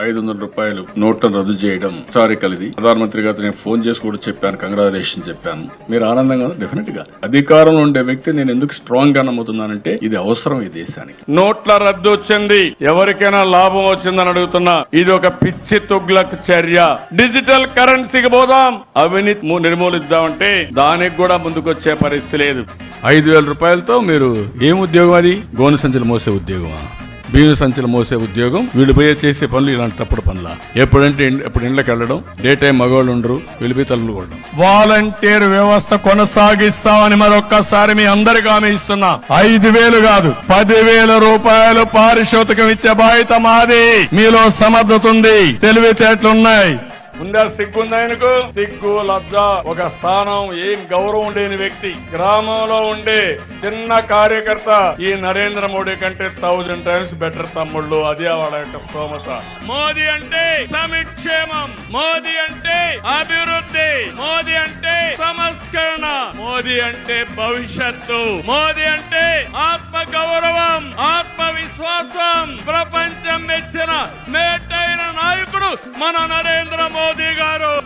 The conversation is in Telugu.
ఐదు వందల రూపాయలు నోట్లను రద్దు చేయడం హిస్టారికల్ ఇది ప్రధానమంత్రి గారితో నేను ఫోన్ చేసి కూడా చెప్పాను కంగ్రాచులేషన్ చెప్పాను. మీరు ఆనందంగా డెఫినెట్గా అధికారంలో ఉండే వ్యక్తి నేను ఎందుకు స్ట్రాంగ్గా నమ్ముతున్నానంటే ఇది అవసరం ఈ దేశానికి. నోట్ల రద్దు వచ్చింది. ఎవరికైనా లాభం వచ్చిందని అడుగుతున్నా. ఇది ఒక పిచ్చి తుగ్లక్ చర్య. డిజిటల్ కరెన్సీకి పోదాం. అవినీతి ము- నిర్మూలిద్దామంటే దానికి కూడా ముందుకొచ్చే పరిస్థితి లేదు. ఐదు వేల రూపాయలతో మీరు ఏం ఉద్యోగం అది? గోను సంచులు మోసే ఉద్యోగమా? బియ్యం సంచులు మోసే ఉద్యోగం వీళ్ళు పోయే చేసే పనులు ఇలాంటి తప్పుడు పనుల? ఎప్పుడంటే ఇప్పుడు ఎప్పుడు ఇండ్లకి వెళ్ళడం డే టైం మగవాళ్ళు ఉండరు వెళ్ళిపోయి తల్లు కూడా వాలంటీర్ వ్యవస్థ కొనసాగిస్తామని మరొక్కసారి మీ అందరికి హామీ ఇస్తున్నా. ఐదు వేలు కాదు పదివేల రూపాయలు పారిశోధకం ఇచ్చే బాధ్యత మాది. మీలో సమర్థత ఉంది తెలివితేటలున్నాయి. ఉందా సిగ్గుంది ఆయనకు? సిగ్గు లజ్జ. ఒక స్థానం ఏం గౌరవం లేని వ్యక్తి. గ్రామంలో ఉండే చిన్న కార్యకర్త. ఈ నరేంద్ర మోడీ కంటే థౌజండ్ టైమ్స్ బెటర్ తమ్ముళ్ళు. అదే వాళ్ళ సోమత మోదీ అంటే సమిక్షేమం మోదీ అంటే అభివృద్ధి. మోదీ అంటే సంస్కరణ. మోదీ అంటే భవిష్యత్తు. మోదీ అంటే ఆత్మ గౌరవం ఆత్మవిశ్వాసం. ప్రపంచం మెచ్చిన మేట మన నరేంద్ర మోదీ గారు.